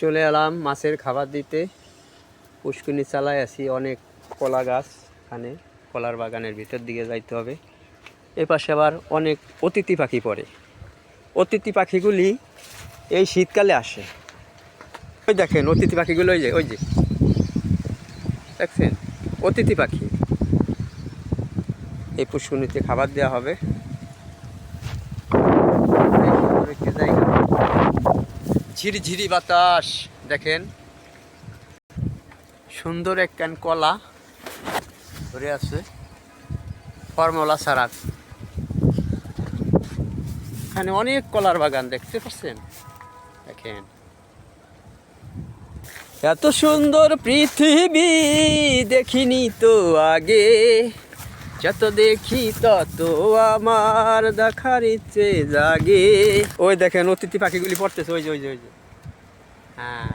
চলে এলাম মাছের খাবার দিতে। পুষ্কুনি চালায় আছি অনেক কলা গাছ এখানে। কলার বাগানের ভিতর দিকে যাইতে হবে। এ পাশে আবার অনেক অতিথি পাখি পড়ে। অতিথি পাখিগুলি এই শীতকালে আসে। ওই দেখেন অতিথি পাখিগুলো ওই যে ওই যে। দেখছেন? অতিথি পাখি। এই পুষ্কুনিতে খাবার দেওয়া হবে এই সুন্দর একটি জায়গা ঝিরিঝিরি বাতাস, দেখেন। সুন্দর একখান কলা ধরে আছে, ফর্মলা সারাত এখানে অনেক কলার বাগান, দেখতে পাচ্ছেন? দেখেন। এত সুন্দর পৃথিবী দেখিনি তো আগে। যত দেখি তত আমার দেখার ইচ্ছে জাগে। ওই দেখেন অতিথি পাখিগুলি পড়তেছে, ওই যে ওই যে ওই যে। হ্যাঁ।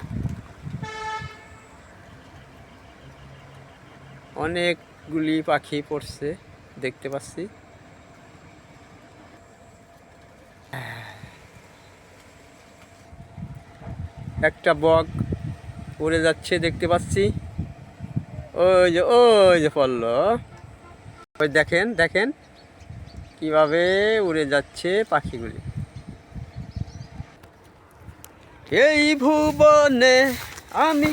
অনেকগুলি পাখি পড়ছে, দেখতে পাচ্ছি। একটা বক উড়ে যাচ্ছে, দেখতে পাচ্ছি। ওই যে ওই যে পড়ল। ওই দেখেন দেখেন কীভাবে উড়ে যাচ্ছে পাখিগুলি। এই ভুবনে আমি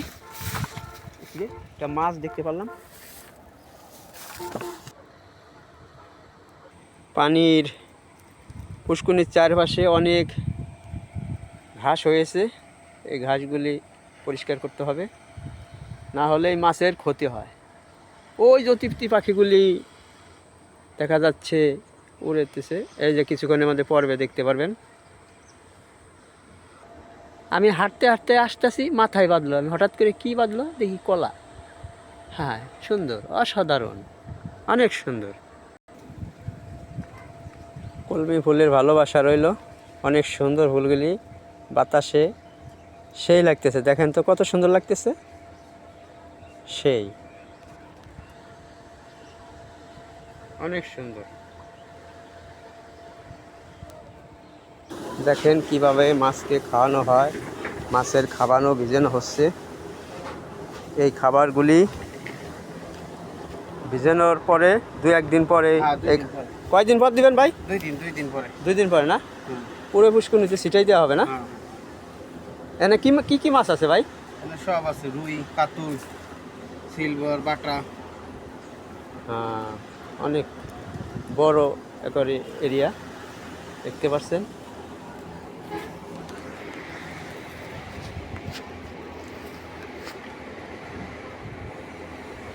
একটা মাছ দেখতে পারলাম। পানির পুষ্কুনির চারপাশে অনেক ঘাস হয়েছে। এই ঘাসগুলি পরিষ্কার করতে হবে। না হলে এই মাছের ক্ষতি হয়। ওই যে তৃপ্তি পাখিগুলি দেখা যাচ্ছে, উড়েতেছে। এই যে কিছুক্ষণের মধ্যে পর্বে দেখতে পারবেন। আমি হাঁটতে হাঁটতে আসতেছি, মাথায় বাঁধলো। আমি হঠাৎ করে কি বাঁধলো? দেখি কলা। হ্যাঁ সুন্দর, অসাধারণ, অনেক সুন্দর। কলমি ফুলের ভালোবাসা রইল, অনেক সুন্দর ফুলগুলি বাতাসে। সেই লাগতেছে, দেখেন তো কত সুন্দর লাগতেছে। সেই। অনেক সুন্দর। দেখেন কীভাবে মাছকে খাওয়ানো হয় মাছের খাবানো ভিজানো হচ্ছে। এই খাবারগুলি ভিজানোর পরে দু একদিন পরে হ্যাঁ, দুই এই- দিন পরে। কয়দিন পর দিবেন ভাই? দুই দিন দুই দিন পরে। দুই দিন পরে না? পুরো পুরো পুষ্কুনিতে সিটাই দেওয়া হবে না? হ্যাঁ, এখানে কি কি কি মাছ আছে ভাই? সব আছে রুই কাতুল সিলভার বাটা। হ্যাঁ, অনেক বড় একরে এরিয়া দেখতে পাচ্ছেন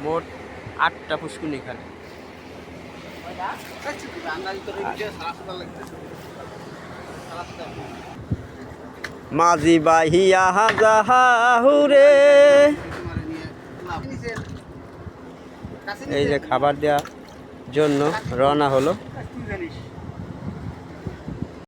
মোট আটটা পুষ্কুনি এখানে। মাঝি বাহিয়া যাহাহুরে এই যে খাবার দেওয়ার জন্য রওনা হলো।